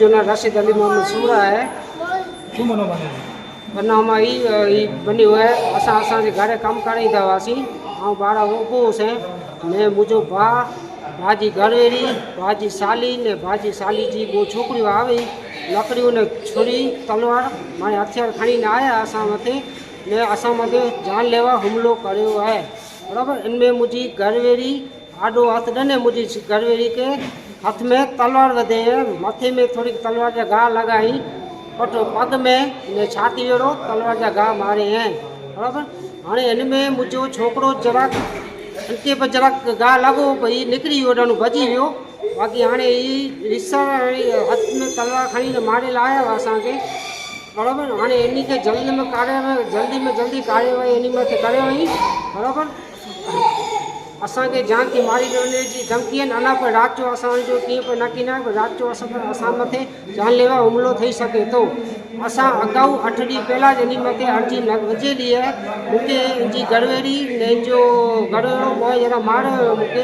જોનાર રાશિદ અલી મોહમ્મદ સુરા है શું બનો બને बना हमारी ये बनी हुआ है असा असा से घरे कम करे था वासी ऐं ॿार ओपो से ने मुंहिंजो भाउ भाजी घरेरी भाजी साली ने भाजी साली जी ॿ छोकिरियूं આવી लकड़ियूं ने छुरी तलवार माने हथियार खणी आया असां मथे ने असां मथे जानलेवा હુમલો કર્યો है बराबरि इन में मुंहिंजी घरवेरी આડો હાથ ॾने मुंहिंजी घरवेरी के हथ में तलवार वधे मथे में थोरी तलवार जा घा लॻाई पठो पग में ने छाती अहिड़ो तलवार जा घा मारे ऐं बराबरि हाणे हिन में मुंहिंजो छोकिरो જરાક हिते बि જરાक घा लॻो भई निकिरी वियो ॾाढो भॼी वियो बाक़ी हाणे हीअ रिसर हाणे हथ में तलवार खणी मारे लाया हुआ असांखे बराबरि हाणे इन खे जल्द में काढ़े जल्दी में जल्दी काढ़े वई इन मथे करे वई बराबरि असांखे जान की मारी वञण जी धमकी आहिनि अञा पर राति जो असांजो कीअं पियो नकी न आहे पर राति जो असां असां मथे जानलेवा हुमिलो ठही सघे थो असां अगाऊ अठ ॾींहं पहिरियां जंहिंजी मथे अर्जी न विझे ॾींहुं मूंखे मुंहिंजी घरवेरी ने जो घरवेरो बॉय जरा मारियो हुयो मूंखे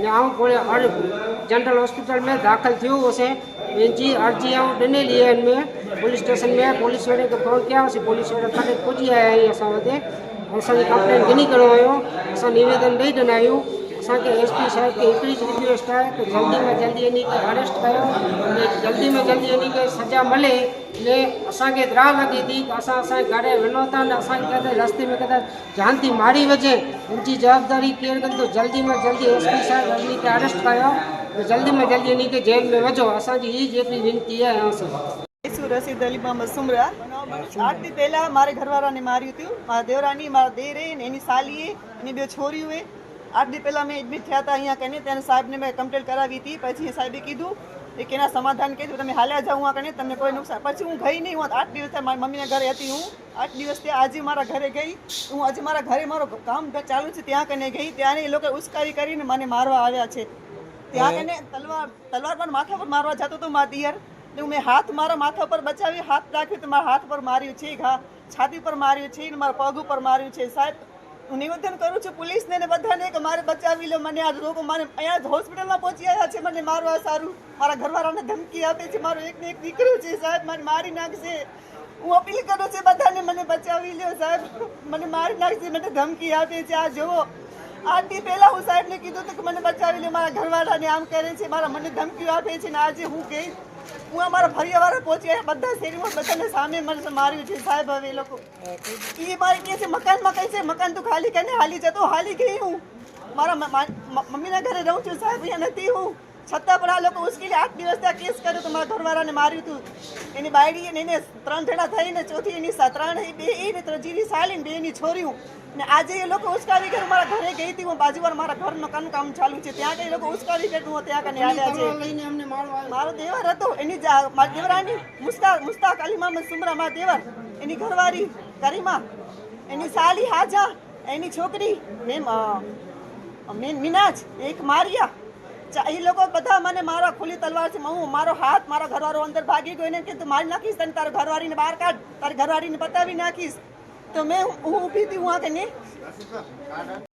ने आउं पोइ हर जनरल हॉस्पिटल में दाख़िल थियो हुउसि मुंहिंजी अर्जी आउं ॾिनल ॾींहंनि में पुलिस स्टेशन में पुलिस वारे खे फ़ोन कयासीं पुलिस वारा तॾहिं पुॼी आया आहियूं असां वटि असांजी कंप्लेन गिनी करणो हुयो असां निवेदन ॾेई ॾिना आहियूं असांखे एस पी साहिब खे हिकिड़ी ज रिक्वेस्ट आहे कि जल्दी में जल्दी इन खे अरेस्ट कयो ऐं जल्दी में जल्दी इन खे सजा मिले ने असांखे इतरा लॻे थी कि असां असांजे घर वञूं था न असांखे किथे रस्ते में किथे जान थी मारी वञे उनजी जवाबदारी केरु कंदो जल्दी में जल्दी एस पी साहिब इन खे अरेस्ट कयो ऐं जल्दी में जल्दी इन खे जेल में विझो असांजी ई जेतिरी विनती आहे असां ઈસુ રસીદ અલી મોહમ્મદ સુમરા. આઠથી પહેલા મારે ઘરવાળાને માર્યું હતું. મારા દેવરાની મારા દેરે ને એની સાલીએ એની બે છોરીઓએ. આઠ દી પહેલા મેં એડમિટ થયા હતા અહીંયા કહીને ત્યારે સાહેબને મેં કમ્પ્લેન કરાવી હતી. પછી સાહેબે કીધું કે કેના સમાધાન કીધું તમે હાલ્યા જાઉં આ કને તમને કોઈ નુકસાન. પછી હું ગઈ નહીં હું આઠ દિવસ મારી મમ્મીના ઘરે હતી હું. આઠ દિવસથી આજે મારા ઘરે ગઈ. હું આજે મારા ઘરે મારો કામ ચાલુ છે ત્યાં કને ગઈ. ત્યારે એ લોકો ઉશ્કારી કરીને મને મારવા આવ્યા છે. ત્યાં કને તલવાર તલવાર પણ માથા પર મારવા જતો હતો મારા દિયર. ને મેં હાથ મારા માથા પર બચાવી, હાથ રાખ્યો તો મારા હાથ પર માર્યું છે, ઘા છાતી પર માર્યું છે, ને મારા પગ ઉપર માર્યું છે. સાહેબ, હું નિવેદન કરું છું પોલીસને ને બધાને કે મારે બચાવી લો, મને આ લોકો મારે અહીંયા હોસ્પિટલમાં પહોંચી આવ્યા છે, મને મારવા સારું. મારા ઘરવાળાને ધમકી આપે છે, મારો એક ને એક દીકરો છે, સાહેબ, મને મારી નાખશે. હું અપીલ કરું છું બધાને, મને બચાવી લ્યો સાહેબ. મને મારી નાખશે, મને ધમકી આપે છે. આ જુઓ આજથી પહેલાં હું સાહેબને કીધું હતું કે મને બચાવી લે, મારા ઘરવાળાને આમ કરે છે, મારા મને ધમકીઓ આપે છે ને આજે હું ગઈ. હું અમારા ફરિયાવાળા પહોંચી આવ્યા બધા શેરીમાં બધાને સામે મને માર્યું છે. સાહેબ હવે એ લોકો. એ મારી કહે છે મકાનમાં મકાન છે? મકાન તું ખાલી કરીને હાલી જતો હાલી ગઈ હું. મારા મમ્મીના ઘરે રહું છું સાહેબ અહીંયા નથી હું. છતાં પણ આ લોકો ઉશ્કેલી આઠ દિવસ ત્યાં કેસ કર્યો તો મારા ઘરવાળાને માર્યું હતું એની બાયડી અને એને ત્રણ જણા થઈને ચોથી એની ત્રણ બે એ ને ત્રીજીની સાલી ને બે એની છોરીઓ. ને આજે એ લોકો ઉશ્કાવી ગયું મારા ઘરે ગઈ હતી હું બાજુવાર મારા ઘરનું કામ કામ ચાલુ છે. ત્યાં કઈ લોકો ઉશ્કાવી ગયું હું ત્યાં કને આવ્યા છે. મારો દેવર હતો. એની મારી દેવરાની મુસ્તાક મુસ્તાક અલી મોહમ્મદ સુમરા મારા દેવર. એની ઘરવાળી કરીમા. એની સાલી હાજા એની છોકરી મેં મેન મિનાજ એક મારિયા. એ લોકો બધા મને મારા ખુલ્લી તલવાર છે હું મારો હાથ, મારા ઘરવાળો અંદર ભાગી ગયો એને કીધું મારી નાખીશ તને, તારા ઘરવાળીને બહાર કાઢ, તારી ઘરવાળીને બતાવી નાખીશ. તો મેં હું ઊભી હતી હું આ કે નહીં